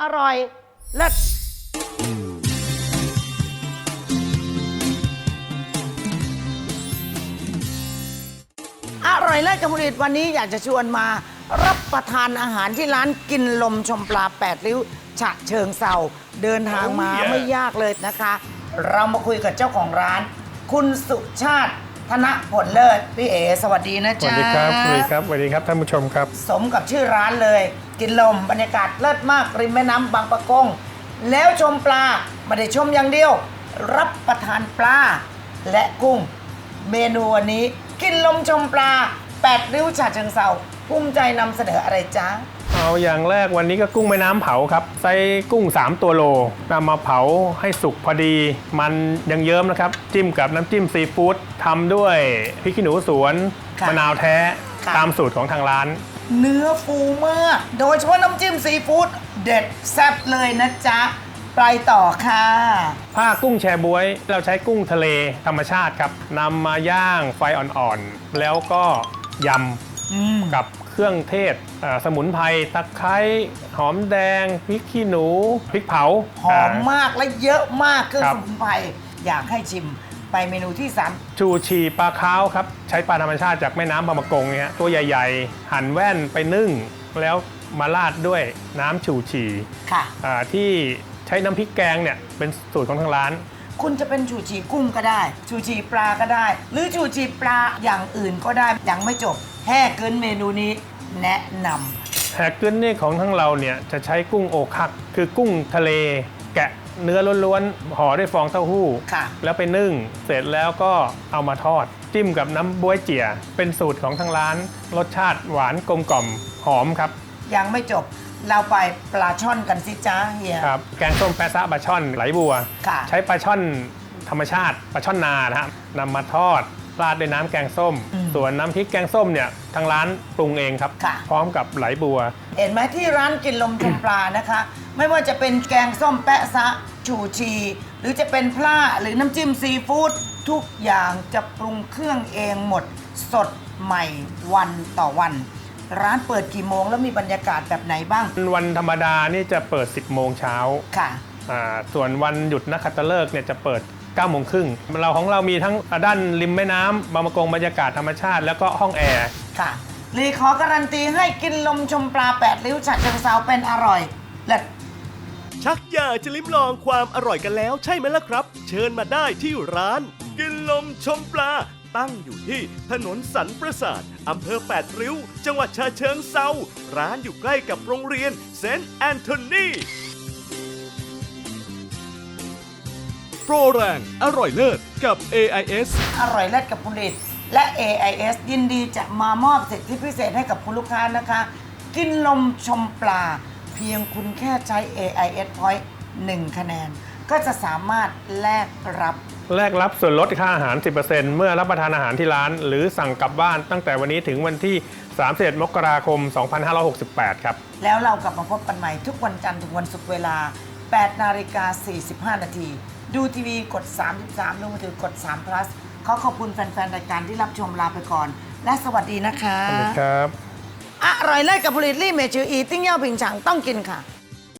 อร่อยเลิศอร่อยเลิศกับผลิตวันนี้อยากจะชวนมารับประทานอาหารที่ร้านกินลมชมปลาแปดริ้ว ฉะเชิงเซาเดินทางมา Oh yeah ไม่ยากเลยนะคะ เรามาคุยกับเจ้าของร้าน คุณสุชาติธนผลเลิศพี่เอสวัสดีนะสวัจ๊ะสดีครับสวัสดีครับสวัสดีครับท่านผู้ชมครับ สมกับชื่อร้านเลย กินลมบรรยากาศเลิศมากริมแม่น้ำบางปะกง แล้วชมปลาไม่ได้ชมอย่างเดียว รับประทานปลาและกุ้ง เมนูวันนี้กินลมชมปลาแปดริ้วฉาเชิงเซาภูมิใจนำเสนออะไรจ๊ะเอาอย่างแรกวันนี้ก็กุ้งแม่น้ำเผาครับไส้กุ้ง 3 ตัวโลนำมาเผาให้สุกพอดี มันยังเยิ้มนะครับ จิ้มกับน้ำจิ้มซีฟู้ดทำด้วยพริกขี้หนูสวนค่ะมะนาวแท้ค่ะตามสูตรของทางร้าน เนื้อฟูมาก โดยเฉพาะน้ำจิ้มซีฟู้ดเด็ดแซ่บเลยนะจ๊ะ ไปต่อค่ะ ผ้ากุ้งแชบวย เราใช้กุ้งทะเลธรรมชาติครับนำมาย่างไฟอ่อนๆ แล้วก็ยอืมำกับเครื่องเทศอ่าสมุนไพรตะไคร้หอมแดงพริกขี้หนูพริกเผาหอมมากและเยอะมากเครื่องครัสบ มุนไพรอยากให้ชิม ไปเมนูที่สามชูชีปลาคาวครับ ใช้ปลาธรรมชาติจากแม่น้ำบางประกงเนี่ยตัวใหญ่ๆ หั่นแว่นไปนึ่ง แล้วมาราดด้วยน้ำชูชีค่ะ อ่าที่ใช้น้ำพริกแกงเนี่ยเป็นสูตรของทางร้าน คุณจะเป็นชูชีกุ้งก็ได้ ชูชีปลาก็ได้ หรือชูชีปลาอย่างอื่นก็ได้ยังไม่จบแห่เกินเมนูนี้แนะนแฮกเกิลนี่ของทั้งเราเนี่ยจะใช้กุ้งโอคัก คือกุ้งทะเลแกะ เนื้อล้วนๆห่อด้วยฟองเต้าหู้ำค่ะแล้วไปนึ่ง เสร็จแล้วก็เอามาทอด จิ้มกับน้ำบ๊วยเจี๋ยเป็นสูตรของทางร้าน รสชาติหวานกลมกล่อมหอมครับยังไม่จบเราไปปลาช่อนกันสิจ้าเฮีย ครับ แกงส้มแปะซะปลาช่อนไหลบัว ค่ะ ใช้ปลาช่อนธรรมชาติปลาช่อนนานะครับนำมาทอดราดด้วยน้ำแกงส้มอืมส่วนน้ำพริกแกงส้มเนี่ยทางร้านปรุงเองครับ ค่ะ พร้อมกับไหลบัว เห็นไหมที่ร้านกินลมชมปลานะคะ ไม่ว่าจะเป็นแกงส้มแปะซะ ชูชี หรือจะเป็นพล่าหรือน้ำจิ้มซีฟู้ดทุกอย่างจะปรุงเครื่องเองหมด สดใหม่วันต่อวัน ร้านเปิดกี่โมงแล้วมีบรรยากาศแบบไหนบ้างวันธรรมดานี่จะเปิด 10 โมงเช้าค่ะ อ่าส่วนวันหยุดนักขัตฤกษ์เนี่ยจะเปิด9โมงครึ่งเราของเรามีทั้งด้านริมแม่น้ำบางประกงบรรยากาศธรรมชาติ แล้วก็ห้องแอร์ ค่ะรีขอการันตีให้กินลมชมปลาแปดริ้วฉะเชิงเซาเป็นอร่อยเลิศ ชักอยากจะลิ้มลองความอร่อยกันแล้วใช่ไหมล่ะครับ เชิญมาได้ที่ร้าน กินลมชมปลา ตั้งอยู่ที่ถนนสันประสาทอำเภอแปดริ้ว จังหวัดชาเชิงเซาร้านอยู่ใกล้กับโรงเรียนเซนต์แอนโทนีโปรแรงอร่อยเลิศกับ AIS อร่อยเลิศกับผลิต และ AIS ยินดีจะมามอบสิทธิพิเศษให้กับคุณลูกค้านะคะ กินลมชมปลา พียงคุณแค่ใช้ AIS Point 1 คะแนน ก็จะสามารถแลกรับแลกรับส่วนลดค่าอาหาร 10%เมื่อรับประทานอาหารที่ร้าน หรือสั่งกลับบ้านตั้งแต่วันนี้ถึงวันที่31มกราคม 2568 ครับ แล้วเรากลับมาพบกันใหม่ทุกวันจันทร์ถึงวันศุกร์เวลา 8 นาฬิกา 45 นาที ดูทีวีกด 33ดูมือถือกด3 plus ขอขอบคุณแฟนๆ รายการที่รับชมลาไปก่อน และสวัสดีนะคะ สวัสดีครับ อร่อยเลิศกับผลิตลี่เมจืออีติ้งเย่าผิงฉางต้องกินค่ะ